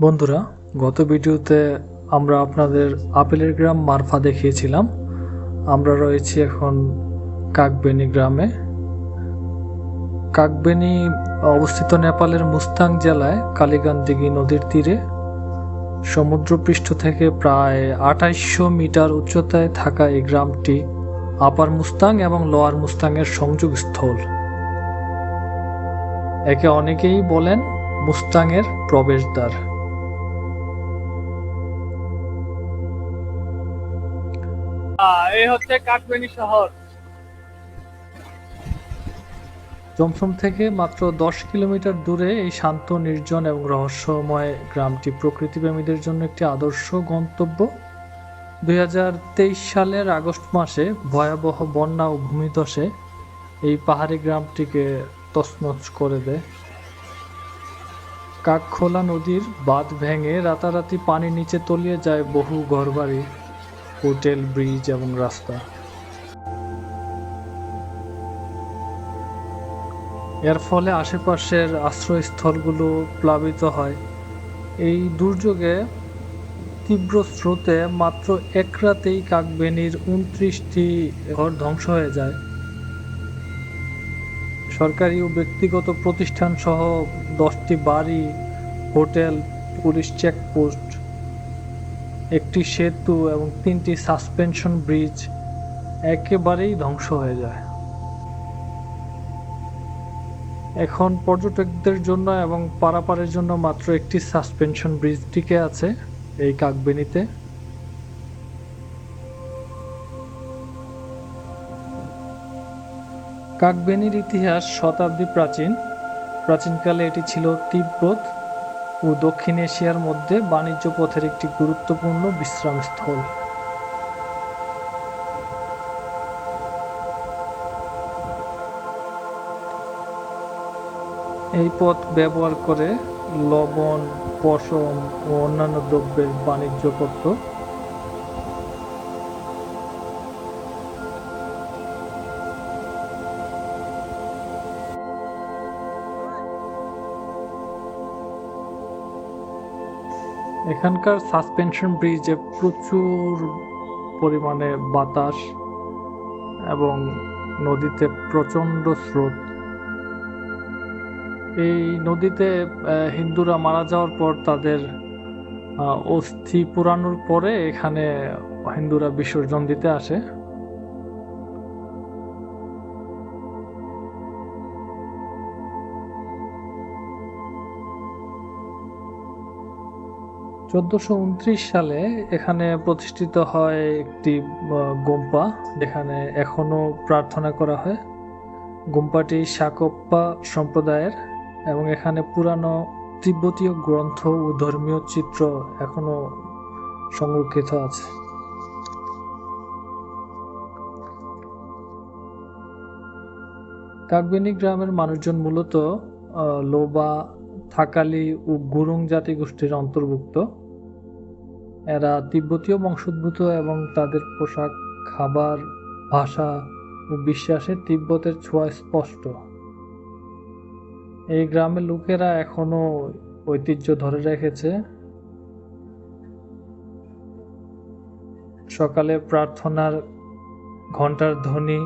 বন্ধুরা, গত ভিডিওতে আমরা আপনাদের আপেলের গ্রাম মারফা দেখিয়েছিলাম। আমরা রয়েছি এখন কাকবেনি গ্রামে। কাকবেনি অবস্থিত নেপালের মুস্তাং জেলায় কালীগান্দিগি নদীর তীরে। সমুদ্রপৃষ্ঠ থেকে প্রায় আঠাইশশো মিটার উচ্চতায় থাকা এই গ্রামটি আপার মুস্তাং এবং লোয়ার মুস্তাংয়ের সংযোগস্থল। একে অনেকেই বলেন মুস্তাংয়ের প্রবেশদ্বার। হচ্ছে কাকবেনি শহর। জমসম থেকে মাত্র দশ কিলোমিটার দূরে এই শান্ত, নির্জন এবং রহস্যময় গ্রামটি প্রকৃতিপ্রেমীদের জন্য একটি আদর্শ গন্তব্য। দুই সালের আগস্ট মাসে ভয়াবহ বন্যা ও ভূমিধসে এই পাহাড়ি গ্রামটিকে তছনছ করে দেয়। কাকখোলা নদীর বাঁধ ভেঙে রাতারাতি পানির নিচে তলিয়ে যায় বহু ঘরবাড়ি। হোটেল, ব্রিজ এবং রাস্তা। এর ফলে আশেপাশের আশ্রয়স্থলগুলো প্লাবিত হয়। এই দুর্যোগে তীব্র স্রোতে মাত্র এক রাতেই কাকবেনির উনত্রিশটি ঘর ধ্বংস হয়ে যায়। সরকারি ও ব্যক্তিগত প্রতিষ্ঠান সহ দশটি বাড়ি, হোটেল, পুলিশ চেকপোস্ট একটি সেতু এবং তিনটি সাসপেনশন ব্রিজ একেবারেই ধ্বংস হয়ে যায়। এখন পর্যটকদের জন্য এবং পারাপারের জন্য মাত্র একটি সাসপেনশন ব্রিজ টিকে আছে এই কাকবেনিতে। কাকবেনির ইতিহাস শতাব্দী প্রাচীন। প্রাচীনকালে এটি ছিল তিব্বত ও দক্ষিণ এশিয়ার মধ্যে বাণিজ্য পথের একটি গুরুত্বপূর্ণ বিশ্রামস্থল। এই পথ ব্যবহার করে লবণ, পশম ও অন্যান্য দ্রব্যের বাণিজ্য করত। এখানকার সাসপেনশন ব্রিজে প্রচুর পরিমাণে বাতাস এবং নদীতে প্রচণ্ড স্রোত। এই নদীতে হিন্দুরা মারা যাওয়ার পর তাদের অস্থি পুরানোর পরে এখানে হিন্দুরা বিসর্জন দিতে আসে। চোদ্দশো সালে এখানে প্রতিষ্ঠিত হয় একটি গোম্পা, যেখানে এখনও প্রার্থনা করা হয়। গোম্পাটি শাকপ্পা সম্প্রদায়ের এবং এখানে পুরানো তিব্বতীয় গ্রন্থ ও ধর্মীয় চিত্র এখনও সংরক্ষিত আছে। কাকবিনী গ্রামের মানুষজন মূলত লোবা থাকালি ও গুরুং জাতিগোষ্ঠীর অন্তর্ভুক্ত। এরা তিব্বতীয় বংশোদ্ভূত এবং তাদের পোশাক, খাবার, ভাষা ও বিশ্বাসে তিব্বতের ছোঁয়া স্পষ্ট। এই গ্রামের লোকেরা এখনও ঐতিহ্য ধরে রেখেছে। সকালে প্রার্থনার ঘণ্টার ধ্বনি,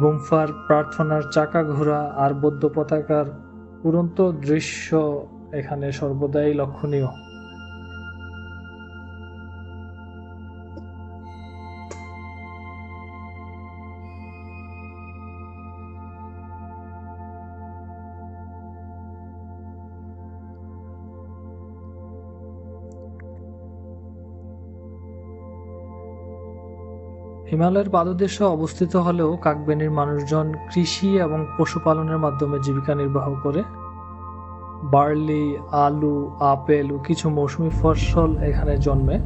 গুম্ফার প্রার্থনার চাকা ঘোরা আর বৌদ্ধ পতাকার উড়ন্ত দৃশ্য এখানে সর্বদাই লক্ষণীয়। হিমালয়ের পাদদেশে অবস্থিত হলেও কাকবেনির মানুষজন কৃষি এবং পশুপালনের মাধ্যমে জীবিকা নির্বাহ করে। বার্লি, আলু, আপেল ও কিছু মৌসুমী ফসল এখানে জন্মে।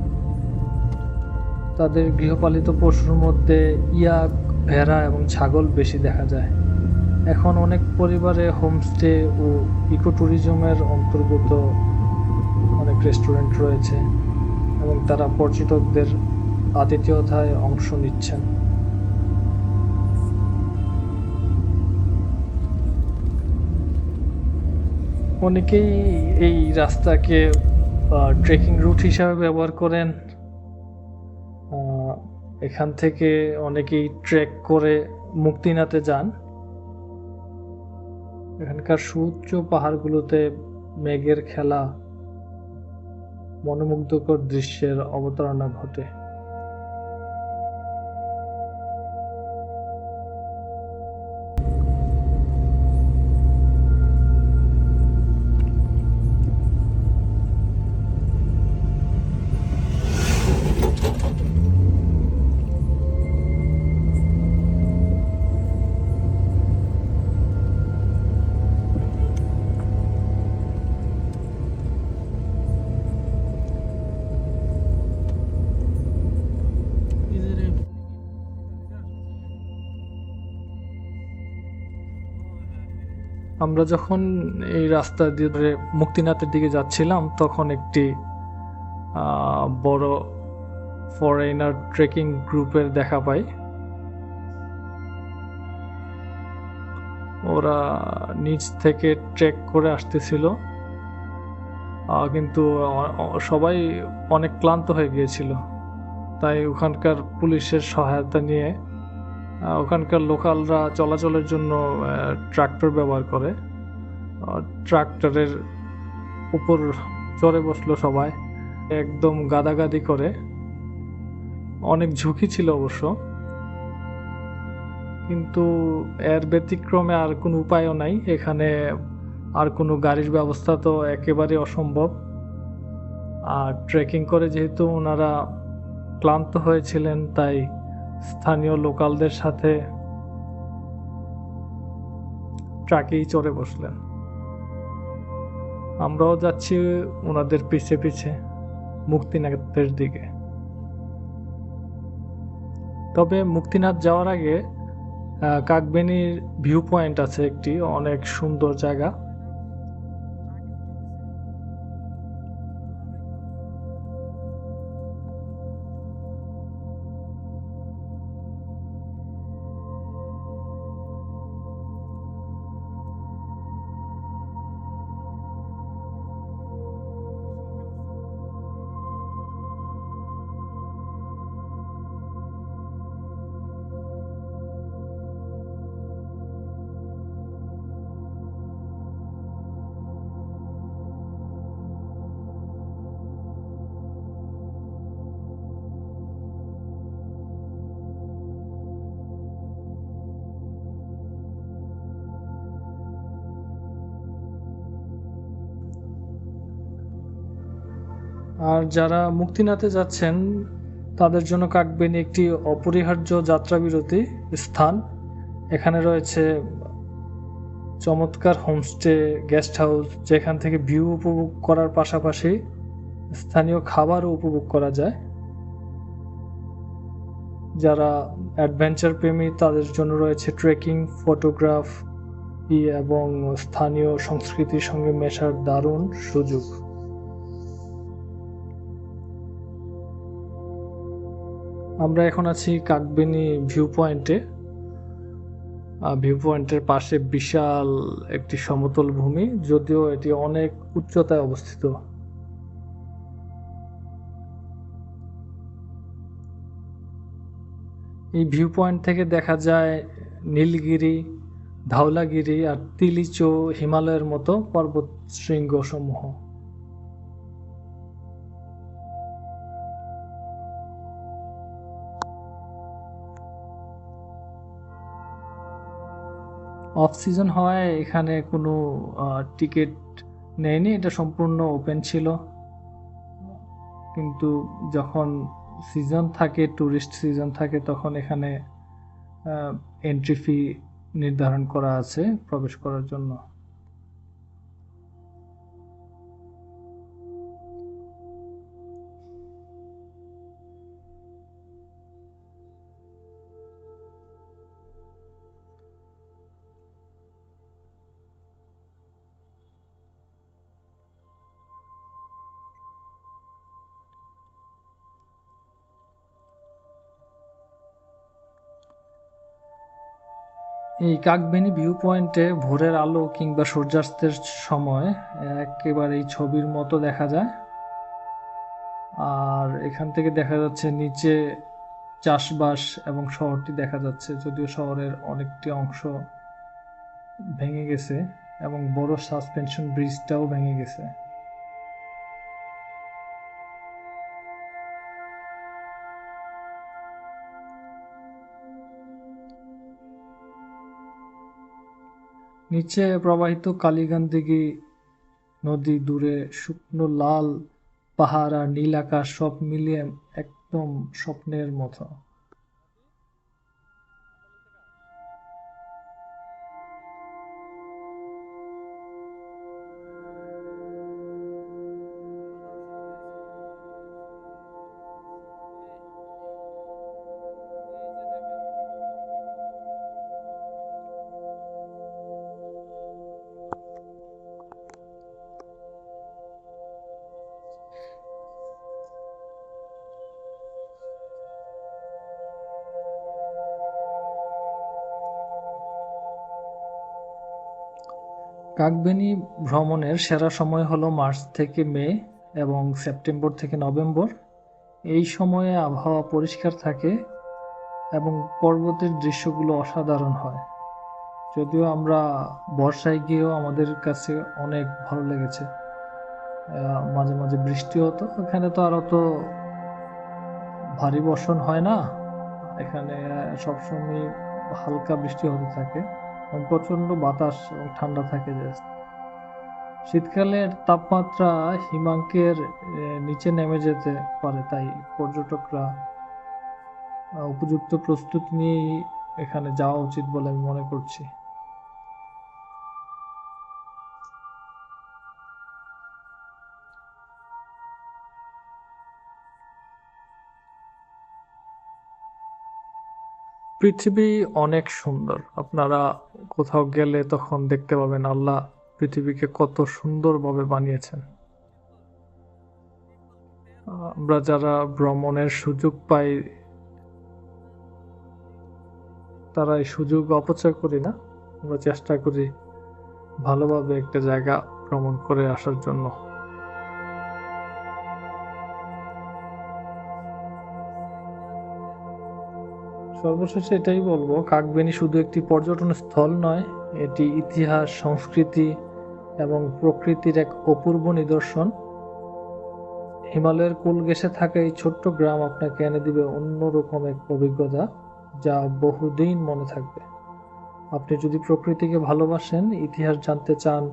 তাদের গৃহপালিত পশুর মধ্যে ইয়াক, ভেড়া এবং ছাগল বেশি দেখা যায়। এখন অনেক পরিবারে হোমস্টে ও ইকো ট্যুরিজমের অন্তর্গত অনেক রেস্টুরেন্ট রয়েছে এবং তারা পর্যটকদের আতিথেয়তায় অংশ নিচ্ছেন। অনেকেই এই রাস্তাকে ট্রেকিং রুট হিসাবে ব্যবহার করেন। এখান থেকে অনেকেই ট্রেক করে মুক্তিনাথে যান। এখানকার সুউচ্চ পাহাড়গুলোতে মেঘের খেলা, মনোমুগ্ধকর দৃশ্যের অবতারণা ঘটে। আমরা যখন এই রাস্তা দিয়ে মুক্তিনাথের দিকে যাচ্ছিলাম, তখন একটি বড় ফরেনার ট্রেকিং গ্রুপের দেখা পাই। ওরা নিচ থেকে ট্রেক করে আসতেছিল। কিন্তু সবাই অনেক ক্লান্ত হয়ে গিয়েছিল। তাই ওখানকার পুলিশের সহায়তা নিয়ে ওখানকার লোকালরা চলাচলের জন্য ট্রাক্টর ব্যবহার করে। ট্রাক্টরের উপর চড়ে বসল সবাই। একদম গাদাগাদি করে। অনেক ঝুঁকি ছিল অবশ্য। কিন্তু এর ব্যতিক্রমে আর কোনো উপায়ও নাই। এখানে আর কোনো গাড়ির ব্যবস্থা তো একেবারে অসম্ভব। আর ট্রেকিং করে যেহেতু ওনারা ক্লান্ত হয়েছিলেন, তাই স্থানীয় লোকালদের সাথে ট্রাকেই চড়ে বসলেন। আমরাও যাচ্ছি ওনাদের পিছে পিছে, মুক্তিনাথের দিকে। তবে মুক্তিনাথ যাওয়ার আগে কাকবেনির ভিউ পয়েন্ট আছে একটি, অনেক সুন্দর জায়গা। আর যারা মুক্তিনাথে যাচ্ছেন, তাদের জন্য কাকবেনি একটি অপরিহার্য যাত্রাবিরতি স্থান। এখানে রয়েছে চমৎকার হোমস্টে, গেস্ট হাউস, যেখান থেকে ভিউ উপভোগ করার পাশাপাশি স্থানীয় খাবারও উপভোগ করা যায়। যারা অ্যাডভেঞ্চার প্রেমী, তাদের জন্য রয়েছে ট্রেকিং, ফটোগ্রাফ এবং স্থানীয় সংস্কৃতির সঙ্গে মেশার দারুণ সুযোগ। আমরা এখন আছি কাকবেনি ভিউ পয়েন্টে ভিউ পয়েন্টের পাশে বিশাল একটি সমতল ভূমি, যদিও এটি অনেক উচ্চতায় অবস্থিত। এই ভিউ পয়েন্ট থেকে দেখা যায় নীলগিরি, ধাওলাগিরি আর তিলিচো হিমালয়ের মতো পর্বত শৃঙ্গ সমূহ অফ সিজন হওয়ায় এখানে কোনো টিকিট নেয়নি। এটা সম্পূর্ণ ওপেন ছিল। কিন্তু যখন সিজন থাকে ট্যুরিস্ট সিজন থাকে, তখন এখানে এন্ট্রি ফি নির্ধারণ করা আছে প্রবেশ করার জন্য। এই কাকবেনি ভিউ পয়েন্টে ভোরের আলো কিংবা সূর্যাস্তের সময় একেবারে এই ছবির মতো দেখা যায়। আর এখান থেকে দেখা যাচ্ছে নিচে চাষবাস এবং শহরটি দেখা যাচ্ছে, যদিও শহরের অনেকটি অংশ ভেঙে গেছে এবং বড় সাসপেনশন ব্রিজটাও ভেঙে গেছে। নিচে প্রবাহিত কালীগান্ধী নদী দূরে শুকনো লাল পাহাড় আর নীল আকাশ সব মিলিয়ে একদম স্বপ্নের মতো। কাকবেনি ভ্রমণের সেরা সময় হলো মার্চ থেকে মে এবং সেপ্টেম্বর থেকে নভেম্বর। এই সময়ে আবহাওয়া পরিষ্কার থাকে এবং পর্বতের দৃশ্যগুলো অসাধারণ হয়। যদিও আমরা বর্ষায় গিয়েও আমাদের কাছে অনেক ভালো লেগেছে। মাঝে মাঝে বৃষ্টি হতো, এখানে তো আর অত ভারী বর্ষণ হয় না। এখানে সবসময় হালকা বৃষ্টি হতে থাকে। এবং প্রচণ্ড বাতাস এবং ঠান্ডা থাকে শীতকালের তাপমাত্রা হিমাঙ্কের নিচে নেমে যেতে পারে, তাই পর্যটকরা উপযুক্ত প্রস্তুতি নিয়েই এখানে যাওয়া উচিত বলে আমি মনে করছি। পৃথিবী অনেক সুন্দর। আপনারা কোথাও গেলে তখন দেখতে পাবেন আল্লাহ পৃথিবীকে কত সুন্দরভাবে বানিয়েছেন। আমরা যারা ভ্রমণের সুযোগ পাই, তারা এই সুযোগ অপচয় করি না। আমরা চেষ্টা করি ভালোভাবে একটা জায়গা ভ্রমণ করে আসার জন্য। সর্বশেষে এটাই বলব, কাকবেনি শুধু একটি পর্যটন স্থল নয়, এটি ইতিহাস, সংস্কৃতি এবং প্রকৃতির এক অপূর্ব নিদর্শন। হিমালয়ের কোল গেসে থাকা এই ছোট্ট গ্রাম আপনাকে এনে দিবে অন্যরকম এক অভিজ্ঞতা যা বহুদিন মনে থাকবে। আপনি যদি প্রকৃতিকে ভালোবাসেন, ইতিহাস জানতে চান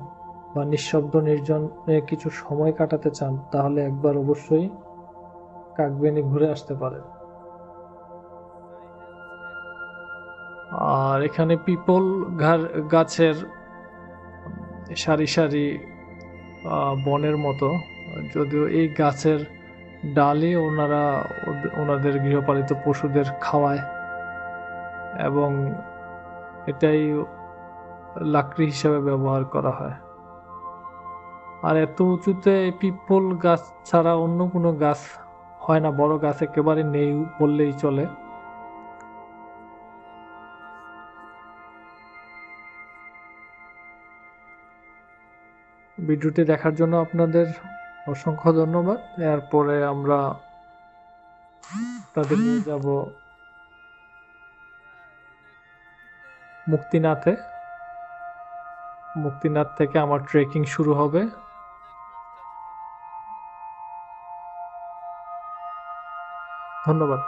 বা নিঃশব্দ নির্জনে কিছু সময় কাটাতে চান, তাহলে একবার অবশ্যই কাকবেনি ঘুরে আসতে পারেন। আর এখানে পিপল গাছের সারি সারি বনের মতো। যদিও এই গাছের ডালে ওনারা ওনাদের গৃহপালিত পশুদের খাওয়ায় এবং এটাই লাকড়ি হিসাবে ব্যবহার করা হয়। আর এত উঁচুতে পিপল গাছ ছাড়া অন্য কোনো গাছ হয় না, বড় গাছ একেবারে নেই বললেই চলে। ভিডিওটি দেখার জন্য আপনাদের অসংখ্য ধন্যবাদ। এরপরে আমরা তাদের নিয়ে যাব মুক্তিনাথে। মুক্তিনাথ থেকে আমার ট্রেকিং শুরু হবে। ধন্যবাদ।